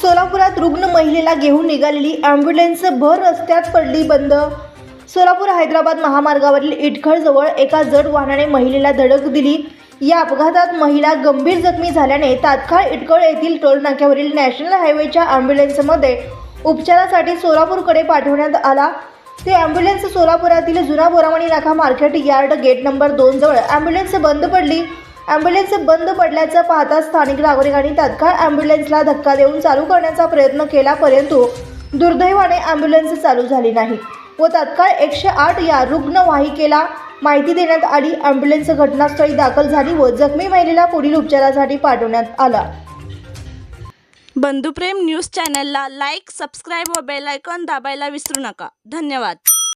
सोलापुरात रुग्ण महिलेला घेऊन निघालेली ॲम्ब्युलन्स भर रस्त्यात पडली बंद. सोलापूर हैदराबाद महामार्गावरील इटखळजवळ एका जड वाहनाने महिलेला धडक दिली. या अपघातात महिला गंभीर जखमी झाल्याने तात्काळ इटकळ येथील टोल नाक्यावरील नॅशनल हायवेच्या ॲम्ब्युलन्समध्ये उपचारासाठी सोलापूरकडे पाठवण्यात आला. ते ॲम्ब्युलन्स सोलापुरातील जुना बोरामणी नाका मार्केट यार्ड गेट नंबर दोनजवळ ॲम्ब्युलन्स बंद पडली. ॲम्ब्युलन्स बंद पडल्याचं पाहता स्थानिक नागरिकांनी तत्काळ ॲम्ब्युलन्सला धक्का देऊन चालू करण्याचा प्रयत्न केला परंतु दुर्दैवाने ॲम्ब्युलन्स चालू झाली नाही व तत्काळ एकशे आठ या रुग्णवाहिकेला माहिती देण्यात आली. ॲम्ब्युलन्स घटनास्थळी दाखल झाली व जखमी महिलेला पुढील उपचारासाठी पाठवण्यात आला. बंधुप्रेम न्यूज चॅनलला लाईक सबस्क्राईब व बेल आयकॉन दाबायला विसरू नका. धन्यवाद.